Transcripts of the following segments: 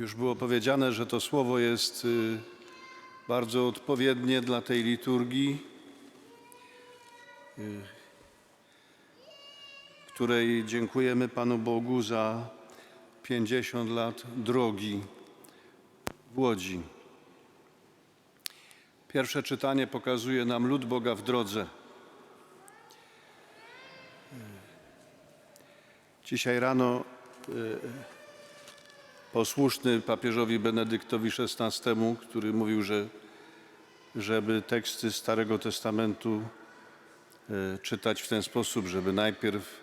Już było powiedziane, że to słowo jest y, bardzo odpowiednie dla tej liturgii, y, której dziękujemy Panu Bogu za 50 lat drogi w Łodzi. Pierwsze czytanie pokazuje nam lud Boga w drodze. Dzisiaj rano posłuszny papieżowi Benedyktowi XVI, który mówił, że żeby teksty Starego Testamentu e, czytać w ten sposób, żeby najpierw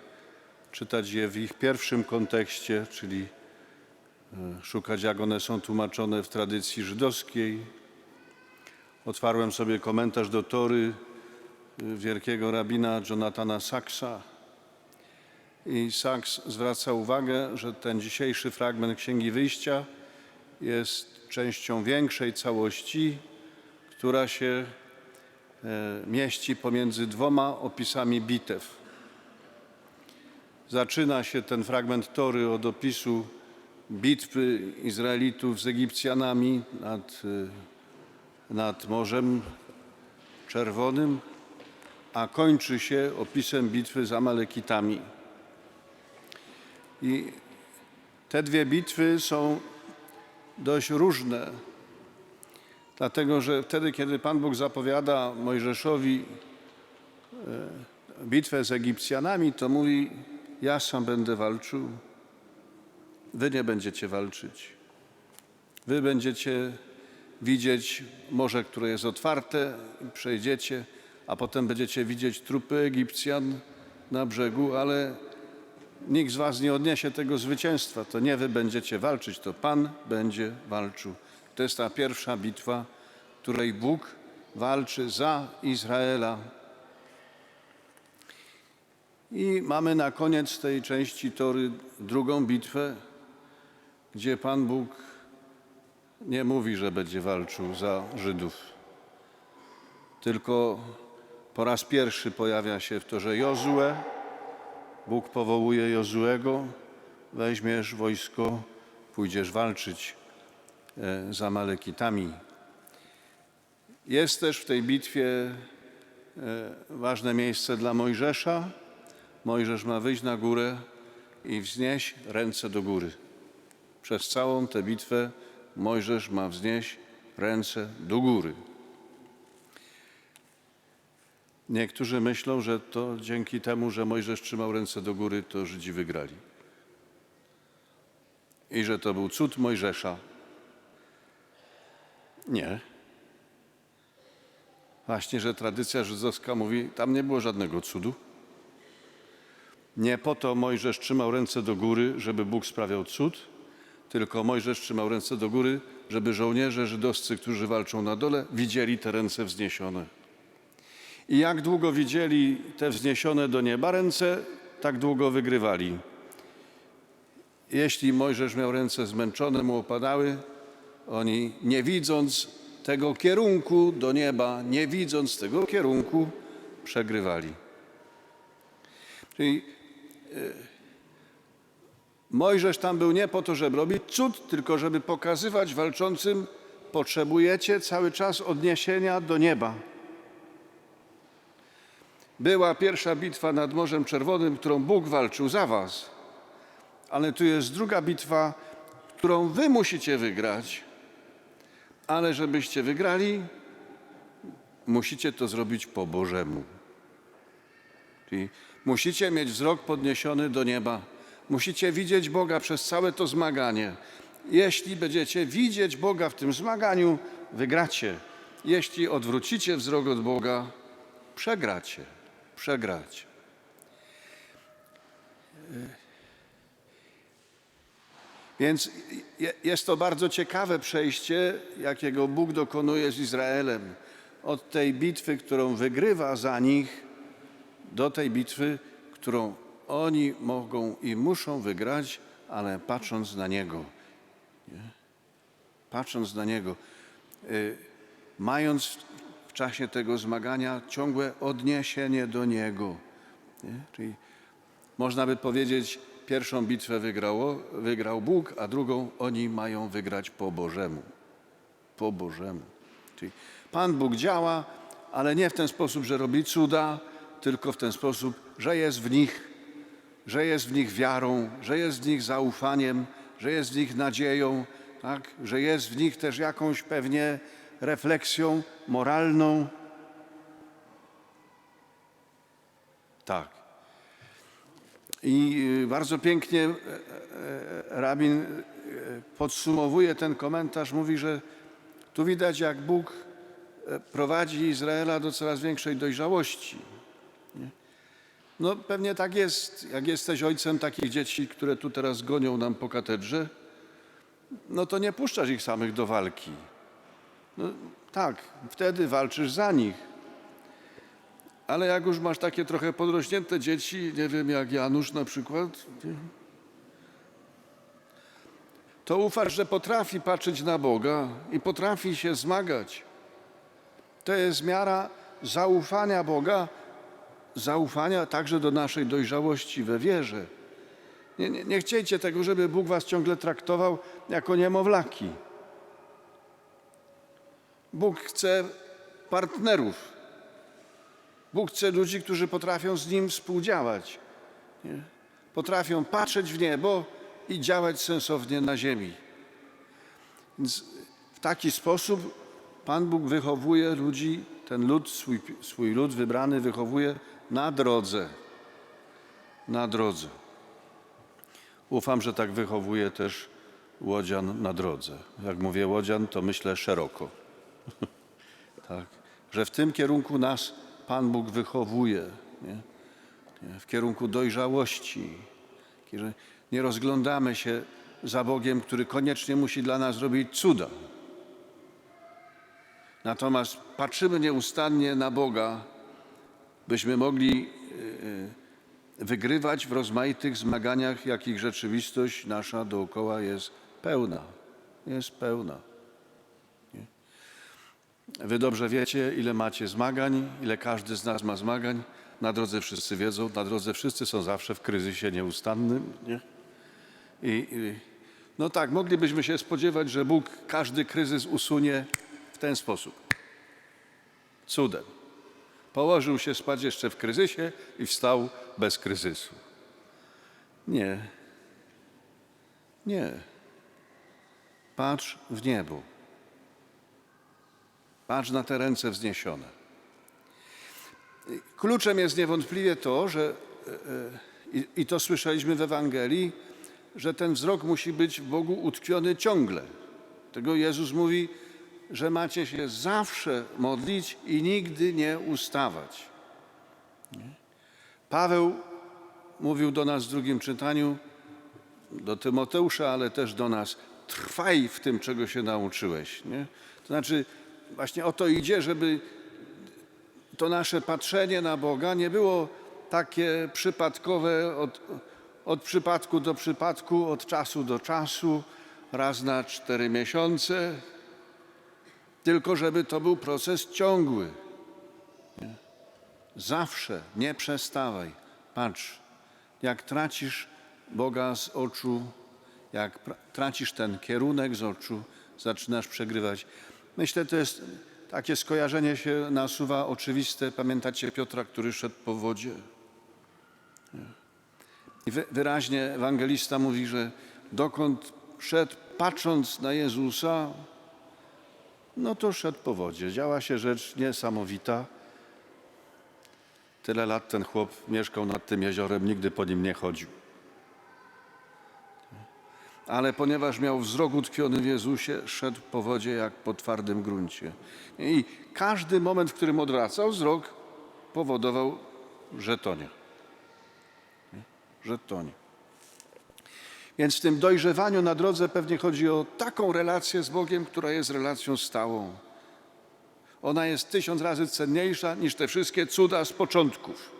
czytać je w ich pierwszym kontekście, czyli e, szukać jak one są tłumaczone w tradycji żydowskiej. Otwarłem sobie komentarz do Tory e, wielkiego rabina Jonathana Saxa, i Sachs zwraca uwagę, że ten dzisiejszy fragment Księgi Wyjścia jest częścią większej całości, która się e, mieści pomiędzy dwoma opisami bitew. Zaczyna się ten fragment Tory od opisu bitwy Izraelitów z Egipcjanami nad, e, nad Morzem Czerwonym, a kończy się opisem bitwy z Amalekitami. I te dwie bitwy są dość różne, dlatego że wtedy, kiedy Pan Bóg zapowiada Mojżeszowi e, bitwę z Egipcjanami, to mówi: Ja sam będę walczył, wy nie będziecie walczyć. Wy będziecie widzieć morze, które jest otwarte, przejdziecie, a potem będziecie widzieć trupy Egipcjan na brzegu, ale nikt z was nie odniesie tego zwycięstwa. To nie wy będziecie walczyć, to Pan będzie walczył. To jest ta pierwsza bitwa, której Bóg walczy za Izraela. I mamy na koniec tej części tory drugą bitwę, gdzie Pan Bóg nie mówi, że będzie walczył za Żydów, tylko po raz pierwszy pojawia się w torze Jozue, Bóg powołuje Jozuego, weźmiesz wojsko, pójdziesz walczyć e, z Amalekitami. Jest też w tej bitwie e, ważne miejsce dla Mojżesza. Mojżesz ma wyjść na górę i wznieść ręce do góry. Przez całą tę bitwę Mojżesz ma wznieść ręce do góry. Niektórzy myślą, że to dzięki temu, że Mojżesz trzymał ręce do góry, to Żydzi wygrali. I że to był cud Mojżesza. Nie. Właśnie, że tradycja żydowska mówi, tam nie było żadnego cudu. Nie po to Mojżesz trzymał ręce do góry, żeby Bóg sprawiał cud, tylko Mojżesz trzymał ręce do góry, żeby żołnierze żydowscy, którzy walczą na dole, widzieli te ręce wzniesione. I jak długo widzieli te wzniesione do nieba ręce, tak długo wygrywali. Jeśli Mojżesz miał ręce zmęczone, mu opadały, oni nie widząc tego kierunku do nieba, nie widząc tego kierunku, przegrywali. Czyli e, Mojżesz tam był nie po to, żeby robić cud, tylko żeby pokazywać walczącym, potrzebujecie cały czas odniesienia do nieba. Była pierwsza bitwa nad Morzem Czerwonym, którą Bóg walczył za was. Ale tu jest druga bitwa, którą wy musicie wygrać. Ale żebyście wygrali, musicie to zrobić po Bożemu. Czyli musicie mieć wzrok podniesiony do nieba. Musicie widzieć Boga przez całe to zmaganie. Jeśli będziecie widzieć Boga w tym zmaganiu, wygracie. Jeśli odwrócicie wzrok od Boga, przegracie przegrać. Więc jest to bardzo ciekawe przejście, jakiego Bóg dokonuje z Izraelem. Od tej bitwy, którą wygrywa za nich, do tej bitwy, którą oni mogą i muszą wygrać, ale patrząc na Niego. Nie? Patrząc na Niego. Y, mając czasie tego zmagania ciągłe odniesienie do Niego. Nie? Czyli można by powiedzieć, pierwszą bitwę wygrało, wygrał Bóg, a drugą oni mają wygrać po Bożemu. Po Bożemu. Czyli Pan Bóg działa, ale nie w ten sposób, że robi cuda, tylko w ten sposób, że jest w nich, że jest w nich wiarą, że jest w nich zaufaniem, że jest w nich nadzieją, tak? że jest w nich też jakąś pewnie refleksją moralną. Tak. I y, bardzo pięknie e, e, rabin e, podsumowuje ten komentarz, mówi, że tu widać, jak Bóg e, prowadzi Izraela do coraz większej dojrzałości. No pewnie tak jest, jak jesteś ojcem takich dzieci, które tu teraz gonią nam po katedrze, no to nie puszczasz ich samych do walki. No, tak, wtedy walczysz za nich. Ale jak już masz takie trochę podrośnięte dzieci, nie wiem, jak Janusz na przykład, to ufasz, że potrafi patrzeć na Boga i potrafi się zmagać. To jest miara zaufania Boga, zaufania także do naszej dojrzałości we wierze. Nie, nie, nie chciejcie tego, żeby Bóg was ciągle traktował jako niemowlaki. Bóg chce partnerów. Bóg chce ludzi, którzy potrafią z Nim współdziałać. Nie? Potrafią patrzeć w niebo i działać sensownie na ziemi. Więc w taki sposób Pan Bóg wychowuje ludzi, ten lud, swój, swój lud wybrany wychowuje na drodze. Na drodze. Ufam, że tak wychowuje też łodzian na drodze. Jak mówię łodzian, to myślę szeroko. Tak. Że w tym kierunku nas Pan Bóg wychowuje. Nie? Nie? W kierunku dojrzałości. Nie rozglądamy się za Bogiem, który koniecznie musi dla nas robić cuda. Natomiast patrzymy nieustannie na Boga, byśmy mogli y, wygrywać w rozmaitych zmaganiach, jakich rzeczywistość nasza dookoła jest pełna. Jest pełna. Wy dobrze wiecie, ile macie zmagań, ile każdy z nas ma zmagań. Na drodze wszyscy wiedzą, na drodze wszyscy są zawsze w kryzysie nieustannym. Nie? I, I no tak, moglibyśmy się spodziewać, że Bóg każdy kryzys usunie w ten sposób. Cudem. Położył się spać jeszcze w kryzysie i wstał bez kryzysu. Nie. Nie. Patrz w niebo. Patrz na te ręce wzniesione. Kluczem jest niewątpliwie to, że, e, e, i, to słyszeliśmy w Ewangelii, że ten wzrok musi być w Bogu utkwiony ciągle. Tego Jezus mówi, że macie się zawsze modlić i nigdy nie ustawać. Paweł mówił do nas w drugim czytaniu, do Tymoteusza, ale też do nas, trwaj w tym, czego się nauczyłeś. Nie? To znaczy, właśnie o to idzie, żeby to nasze patrzenie na Boga nie było takie przypadkowe od, od przypadku do przypadku, od czasu do czasu, raz na cztery miesiące, tylko żeby to był proces ciągły. Zawsze, nie przestawaj. Patrz, jak tracisz Boga z oczu, jak tracisz ten kierunek z oczu, zaczynasz przegrywać. Myślę, to jest takie skojarzenie się nasuwa oczywiste. Pamiętacie Piotra, który szedł po wodzie? I wy- wyraźnie ewangelista mówi, że dokąd szedł, patrząc na Jezusa, no to szedł po wodzie. Działa się rzecz niesamowita. Tyle lat ten chłop mieszkał nad tym jeziorem, nigdy po nim nie chodził. Ale ponieważ miał wzrok utkwiony w Jezusie, szedł po wodzie jak po twardym gruncie. I każdy moment, w którym odwracał wzrok, powodował, że tonie. Że tonie. Więc w tym dojrzewaniu na drodze pewnie chodzi o taką relację z Bogiem, która jest relacją stałą. Ona jest tysiąc razy cenniejsza niż te wszystkie cuda z początków.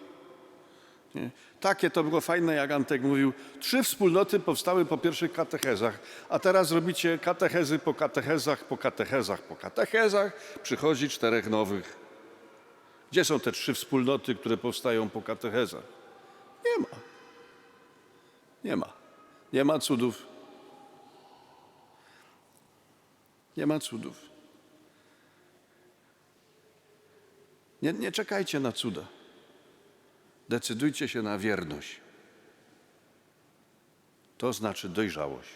Nie? Takie to było fajne, jak Antek mówił. Trzy wspólnoty powstały po pierwszych katechezach, a teraz robicie katechezy po katechezach, po katechezach, po katechezach. Przychodzi czterech nowych. Gdzie są te trzy wspólnoty, które powstają po katechezach? Nie ma. Nie ma. Nie ma cudów. Nie ma cudów. Nie, nie czekajcie na cuda. Decydujcie się na wierność. To znaczy dojrzałość.